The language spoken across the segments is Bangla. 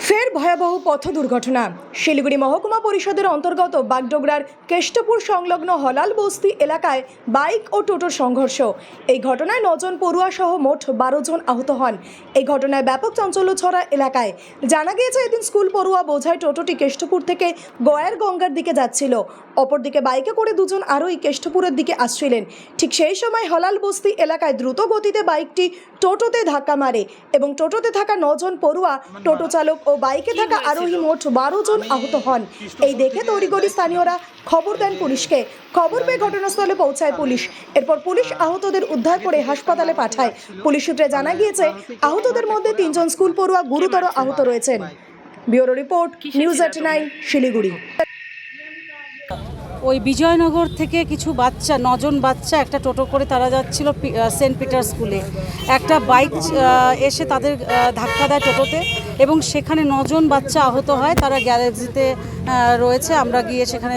ফের ভয়াবহ পথ দুর্ঘটনা। শিলিগুড়ি মহকুমা পরিষদের অন্তর্গত বাগডোগরার কেষ্টপুর সংলগ্ন হলাল বস্তি এলাকায় বাইক ও টোটোর সংঘর্ষ। এই ঘটনায় নজন পড়ুয়া সহ মোট বারো জন আহত হন। এই ঘটনায় ব্যাপক চাঞ্চল্য ছড়া এলাকায়। জানা গিয়েছে, এদিন স্কুল পড়ুয়া বোঝায় টোটোটি কেষ্টপুর থেকে গয়ার গঙ্গার দিকে যাচ্ছিল। অপরদিকে বাইকে করে দুজন আরোই কেষ্টপুরের দিকে আসছিলেন। ঠিক সেই সময় হলাল বস্তি এলাকায় দ্রুত গতিতে বাইকটি টোটোতে ধাক্কা মারে এবং টোটোতে থাকা নজন পড়ুয়া টোটো চালক ও বাইকে থাকা আরোহী মোট বারো জন আহত হন। এই দেখে তড়িগড়ি স্থানীয়রা খবর দেন পুলিশকে। খবর পেয়ে ঘটনাস্থলে পৌঁছায় পুলিশ। এরপর পুলিশ আহতদের উদ্ধার করে হাসপাতালে পাঠায়। পুলিশ সূত্রে জানা গিয়েছে আহতদের মধ্যে তিনজন স্কুল পড়ুয়া গুরুতর আহত রয়েছেন। Bureau report news eighty nine Siliguri. ওই বিজয়নগর থেকে কিছু বাচ্চা নজন বাচ্চা একটা টোটো করে তারা যাচ্ছিল সেন্ট পিটার স্কুলে। একটা বাইক এসে তাদের ধাক্কা দেয় টোটোতে। এবং সেখানে নজন বাচ্চা আহত হয়, তারা গ্যারেজিতে রয়েছে। আমরা গিয়ে সেখানে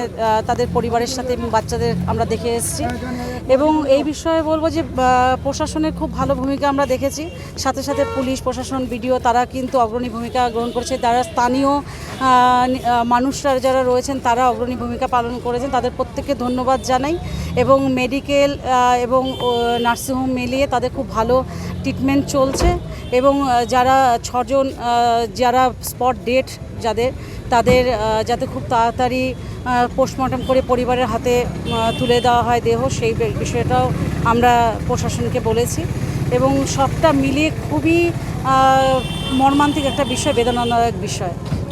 তাদের পরিবারের সাথে এবং বাচ্চাদের আমরা দেখে এসেছি। এবং এই বিষয়ে বলব যে প্রশাসনের খুব ভালো ভূমিকা আমরা দেখেছি। সাথে সাথে পুলিশ, প্রশাসন, বিডিও, তারা কিন্তু অগ্রণী ভূমিকা গ্রহণ করেছে। তারা স্থানীয় মানুষরা যারা রয়েছেন, তারা অগ্রণী ভূমিকা পালন করেছেন। তাদের প্রত্যেককে ধন্যবাদ জানাই এবং মেডিকেল এবং নার্সিংহোম মিলিয়ে তাদের খুব ভালো ট্রিটমেন্ট চলছে। এবং যারা ছজন যারা স্পট ডেট যাদের, তাদের যাতে খুব তাড়াতাড়ি পোস্টমর্টম করে পরিবারের হাতে তুলে দেওয়া হয় দেহ, সেই বিষয়টাও আমরা প্রশাসনকে বলেছি। এবং সবটা মিলিয়ে খুবই মর্মান্তিক একটা বিষয়, বেদনাদায়ক বিষয়।